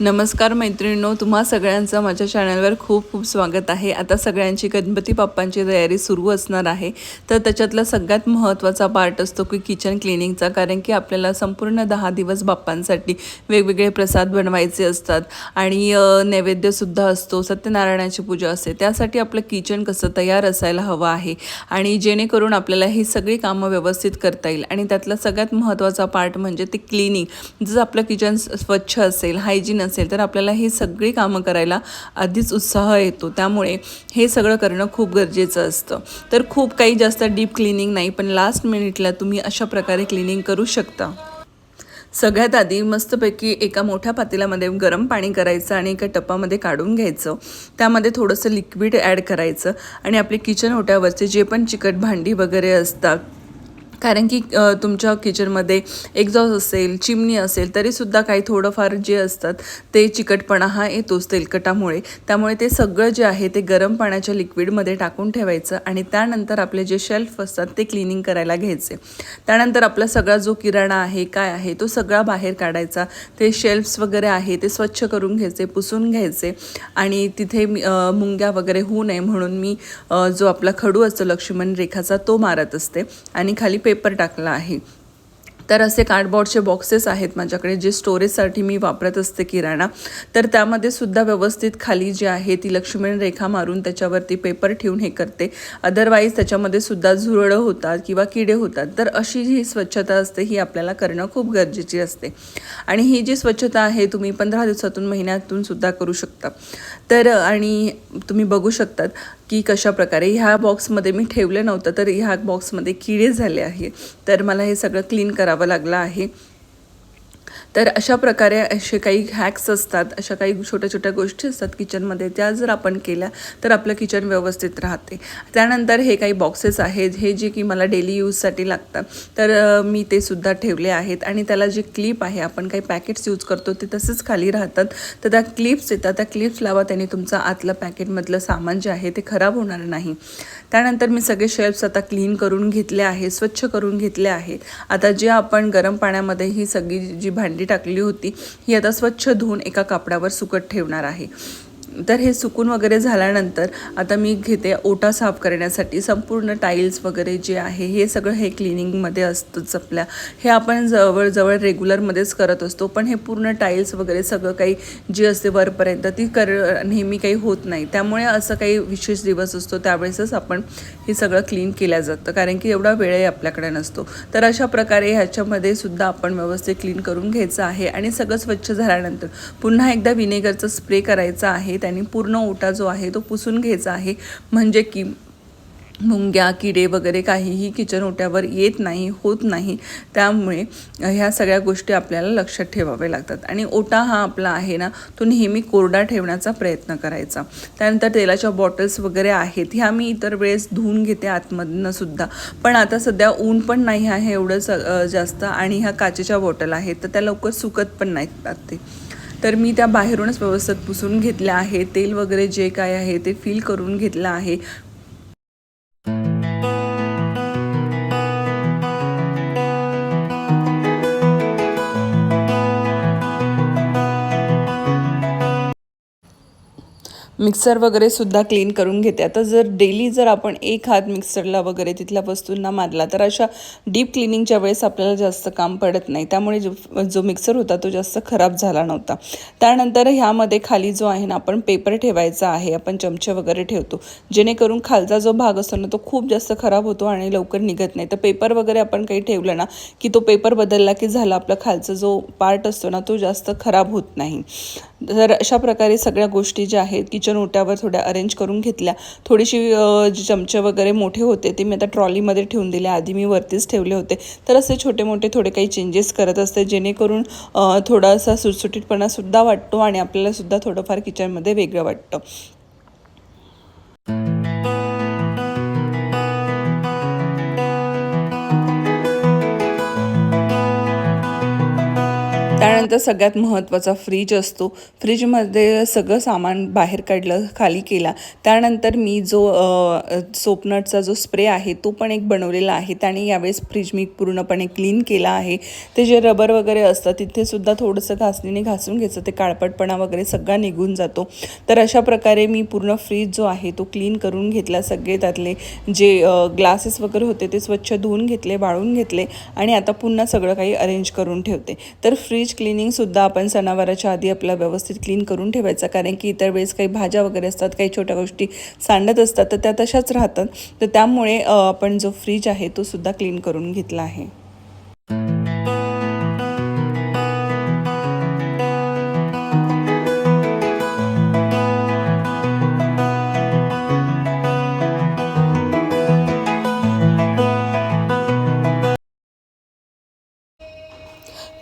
नमस्कार मैत्रिणींनो तुम्हा सगळ्यांचं माझ्या चॅनलवर खूप खूप स्वागत आहे. आता सगळ्यांची गणपती बाप्पांची तयारी सुरू असणार आहे. तर त्याच्यातला सगळ्यात महत्त्वाचा पार्ट असतो की किचन क्लिनिंगचा कारण की आपल्याला संपूर्ण दहा दिवस बाप्पांसाठी वेगवेगळे प्रसाद बनवायचे असतात. आणि नैवेद्यसुद्धा असतो सत्यनारायणाची पूजा असते. त्यासाठी आपलं किचन कसं तयार असायला हवं आहे. आणि जेणेकरून आपल्याला ही सगळी कामं व्यवस्थित करता येईल. आणि त्यातला सगळ्यात महत्त्वाचा पार्ट म्हणजे ते क्लिनिंग जर आपलं किचन स्वच्छ असेल हायजीन असेल तर आपल्याला ही सगळी कामं करायला आधीच उत्साह येतो. त्यामुळे हे सगळं करणं खूप गरजेचं असतं. तर खूप काही जास्त डीप क्लिनिंग नाही पण लास्ट मिनिटला तुम्ही अशा प्रकारे क्लिनिंग करू शकता. सगळ्यात आधी मस्तपैकी एका मोठ्या पातेल्यामध्ये गरम पाणी करायचं आणि एका टपामध्ये काढून घ्यायचं. त्यामध्ये थोडंसं लिक्विड ॲड करायचं आणि आपले किचन ओट्यावरचे जे पण चिकट भांडी वगैरे असतात कारण की तुमच्या किचनमध्ये एक्झॉस्ट असेल चिमणी असेल तरीसुद्धा काही थोडंफार जे असतात ते चिकटपणा हा येतोच तेलकटामुळे. त्यामुळे ते सगळं जे आहे ते गरम पाण्याच्या लिक्विडमध्ये टाकून ठेवायचं आणि त्यानंतर आपले जे शेल्फ असतात ते क्लिनिंग करायला घ्यायचे. त्यानंतर आपला सगळा जो किराणा आहे काय आहे तो सगळा बाहेर काढायचा. ते शेल्फ्स वगैरे आहे ते स्वच्छ करून घ्यायचे पुसून घ्यायचे. आणि तिथे मुंग्या वगैरे होऊ नये म्हणून मी जो आपला खडू असतो लक्ष्मण रेखाचा तो मारत असते. आणि खाली पेपर टाकला आहे. तर असे कार्डबोर्डचे बॉक्सेस आहेत माझ्याकडे जे स्टोरेजसाठी मी वापरत असते किराणा. तर त्यामध्ये सुद्धा व्यवस्थित खाली जे आहे ती लक्ष्मण रेखा मारून त्याच्यावरती पेपर ठेवून हे करते. अदरवाईज त्याच्यामध्ये सुद्धा झुरळं होतात किंवा किडे होतात. तर अशी जी स्वच्छता असते ही आपल्याला करणं खूप गरजेची असते. आणि ही जी स्वच्छता आहे तुम्ही पंधरा दिवसातून महिन्यातून सुद्धा करू शकता. तर आणि तुम्ही बघू शकतात की कशा प्रकारे ह्या बॉक्समध्ये मी ठेवलं नव्हतं तर ह्या बॉक्समध्ये किडे झाले आहे तर मला हे सगळं क्लीन करावं लागलं आहे. तर अशा प्रकारे असे काही हॅक्स असतात अशा काही छोट्या छोट्या गोष्टी असतात किचनमध्ये त्या जर आपण केल्या तर आपलं किचन व्यवस्थित राहते. त्यानंतर हे काही बॉक्सेस आहेत हे जे की मला डेली यूजसाठी लागतात. तर मी ते सुद्धा ठेवले आहेत आणि त्याला जे क्लिप आहे आपण काही पॅकेट्स यूज करतो ते तसेच खाली राहतात. तर त्या क्लिप्स येतात त्या क्लिप्स लावा त्याने तुमचं आतलं पॅकेटमधलं सामान जे आहे ते खराब होणार नाही. त्यानंतर मी सगळे शेल्फ्स आता क्लीन करून घेतले आहे स्वच्छ करून घेतले आहे आता जे आपण गरम पाण्यामध्ये ही सगळी जी भांडी टाकली होती. ही आता स्वच्छ धुवून एका कापडावर सुकत ठेवणार आहे. तर हे सुकून वगैरे झाल्यानंतर आता मी घेते ओटा साफ करण्यासाठी संपूर्ण टाईल्स वगैरे जे आहे हे सगळं हे क्लिनिंगमध्ये असतंच आपल्या. हे आपण जवळजवळ रेग्युलरमध्येच करत असतो पण हे पूर्ण टाईल्स वगैरे सगळं काही जी असते वरपर्यंत ती कर नेहमी काही होत नाही. त्यामुळे असं काही विशेष दिवस असतो त्यावेळेसच आपण हे सगळं क्लीन केलं जातं कारण की एवढा वेळही आपल्याकडे नसतो. तर अशा प्रकारे ह्याच्यामध्ये सुद्धा आपण व्यवस्थित क्लीन करून घ्यायचं आहे आणि सगळं स्वच्छ झाल्यानंतर पुन्हा एकदा विनेगरचं स्प्रे करायचा आहे त्यांनी पूर्ण ओटा जो आहे तो पुसून घ्यायचा आहे. म्हणजे की मुंग्या किडे वगैरे काहीही किचन ओट्यावर येत नाही होत नाही. त्यामुळे ह्या सगळ्या गोष्टी आपल्याला लक्षात ठेवाव्या लागतात. आणि ओटा हा आपला आहे ना तो नेहमी कोरडा ठेवण्याचा प्रयत्न करायचा. त्यानंतर तेलाच्या बॉटल्स वगैरे आहेत ह्या मी इतर वेळेस धुवून घेते आतमधनं सुद्धा. पण आता सध्या ऊन पण नाही आहे एवढं स जास्त. आणि ह्या काचेच्या बॉटल आहेत तर त्या लवकर सुकत पण नाहीत ते. तर मी त्या बाहेरूनच व्यवस्थित पुसून घेतल्या आहे. तेल वगैरे जे काय आहे ते फील करून घेतलं आहे. मिक्सर वगैरे सुद्धा क्लीन करून घेते. आता जर डेली जर आपण एक हात मिक्सरला वगैरे तिथल्या वस्तूंना मारला तर अशा डीप क्लिनिंगच्या वेळेस आपल्याला जास्त काम पडत नाही. त्यामुळे जो जो मिक्सर होता तो जास्त खराब झाला नव्हता. त्यानंतर ह्यामध्ये खाली जो आहे ना आपण पेपर ठेवायचा आहे. आपण चमचे वगैरे ठेवतो. जेणेकरून खालचा जो भाग असतो ना तो खूप जास्त खराब होतो आणि लवकर निघत नाही. तर पेपर वगैरे आपण काही ठेवलं ना की तो पेपर बदलला की झाला आपला खालचा जो पार्ट असतो ना तो जास्त खराब होत नाही. तर अशा प्रकारे सगळ्या गोष्टी ज्या आहेत किचन ओट्यावर थोड्या अरेंज करून घेतल्या. थोडीशी जे चमचे वगैरे मोठे होते ते मी आता ट्रॉलीमध्ये ठेवून दिले. आधी मी वरतीच ठेवले होते. तर असे छोटे मोठे थोडे काही चेंजेस करत असते जेणेकरून थोडासा थोडासा सुटसुटीतपणासुद्धा वाटतो आणि आपल्याला सुद्धा थोडंफार किचनमध्ये वेगळं वाटतं. त्यानंतर सगळ्यात महत्त्वाचा फ्रीज असतो. फ्रीजमध्ये सगळं सामान बाहेर काढलं खाली केला. त्यानंतर मी जो सोपनटचा जो स्प्रे आहे तो पण एक बनवलेला आहे. त्याने यावेळेस फ्रीज मी पूर्णपणे क्लीन केला आहे. ते जे रबर वगैरे असतं तिथेसुद्धा थोडंसं घासणीने घासून घ्यायचं. ते काळपटपणा वगैरे सगळा निघून जातो. तर अशा प्रकारे मी पूर्ण फ्रीज जो आहे तो क्लीन करून घेतला. सगळे त्यातले जे ग्लासेस वगैरे होते ते स्वच्छ धुवून घेतले बाळून घेतले आणि आता पुन्हा सगळं काही अरेंज करून ठेवते. तर फ्रीज क्लिनिंगसुद्धा आपण सणावाराच्या आधी आपला व्यवस्थित क्लीन करून ठेवायचा. कारण की इतर वेळेस काही भाज्या वगैरे असतात काही छोट्या गोष्टी सांडत असतात तर त्या तशाच राहतात. तर त्यामुळे आपण जो फ्रीज आहे तो सुद्धा क्लीन करून घेतला आहे.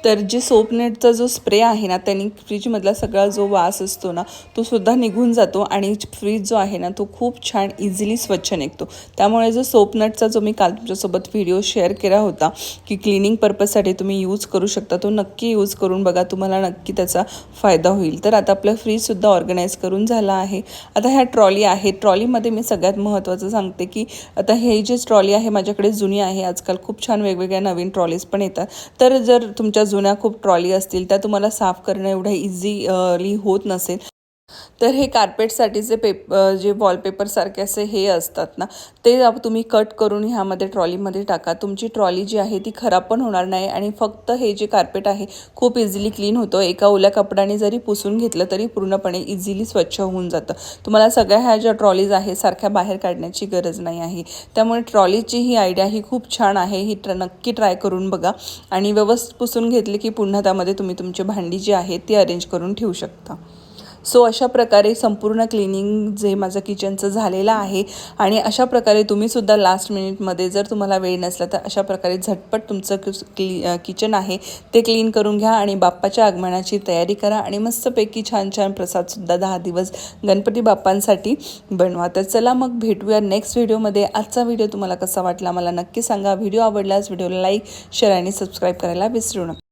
तर जे सोपनेटचा जो स्प्रे आहे ना त्यांनी फ्रीजमधला सगळा जो वास असतो ना तो सुद्धा निघून जातो आणि फ्रीज जो आहे ना तो खूप छान इझिली स्वच्छ निघतो. त्यामुळे जो सोपनटचा जो मी काल तुमच्यासोबत व्हिडिओ शेअर केला होता की क्लिनिंग पर्पजसाठी तुम्ही यूज करू शकता तो नक्की यूज करून बघा तुम्हाला नक्की त्याचा फायदा होईल. तर आता आपलं फ्रीजसुद्धा ऑर्गनाईज करून झाला आहे. आता ह्या ट्रॉली आहे. ट्रॉलीमध्ये मी सगळ्यात महत्त्वाचं सांगते की आता हे जे ट्रॉली आहे माझ्याकडे जुनी आहे. आजकाल खूप छान वेगवेगळ्या नवीन ट्रॉलीज पण येतात. तर जर तुमच्या जुन्या खूप ट्रॉली असतील त्या तुम्हाला साफ करणं एवढं इझिली होत नसेल. तर हे कार्पेटसाठीचे पेप जे वॉलपेपरसारखे असे हे असतात ना ते तुम्ही कट करून ह्यामध्ये ट्रॉलीमध्ये टाका. तुमची ट्रॉली जी आहे ती खराब पण होणार नाही आणि फक्त हे जे कार्पेट आहे खूप इझिली क्लीन होतं. एका ओल्या कपड्याने जरी पुसून घेतलं तरी पूर्णपणे इझिली स्वच्छ होऊन जातं. तुम्हाला सगळ्या ह्या ज्या ट्रॉलीज आहे सारख्या बाहेर काढण्याची गरज नाही आहे. त्यामुळे ट्रॉलीची ही आयडिया ही खूप छान आहे. ही ट्र नक्की ट्राय करून बघा आणि व्यवस्थित पुसून घेतली की पुन्हा त्यामध्ये तुम्ही तुमची भांडी जी आहे ती अरेंज करून ठेवू शकता. सो अशा प्रकारे संपूर्ण क्लिनिंग जे माझं किचनचं झालेलं आहे आणि अशा प्रकारे तुम्हीसुद्धा लास्ट मिनिटमध्ये जर तुम्हाला वेळ नसला तर अशा प्रकारे झटपट तुमचं किस- क्ली किचन आहे ते क्लीन करून घ्या आणि बाप्पाच्या आगमनाची तयारी करा आणि मस्तपैकी छान छान प्रसादसुद्धा दहा दिवस गणपती बाप्पांसाठी बनवा. तर चला मग भेटूया नेक्स्ट व्हिडिओमध्ये आजचा व्हिडिओ तुम्हाला कसा वाटला मला नक्की सांगा. व्हिडिओ आवडल्यास व्हिडिओला लाईक शेअर आणि सबस्क्राईब करायला विसरू नका.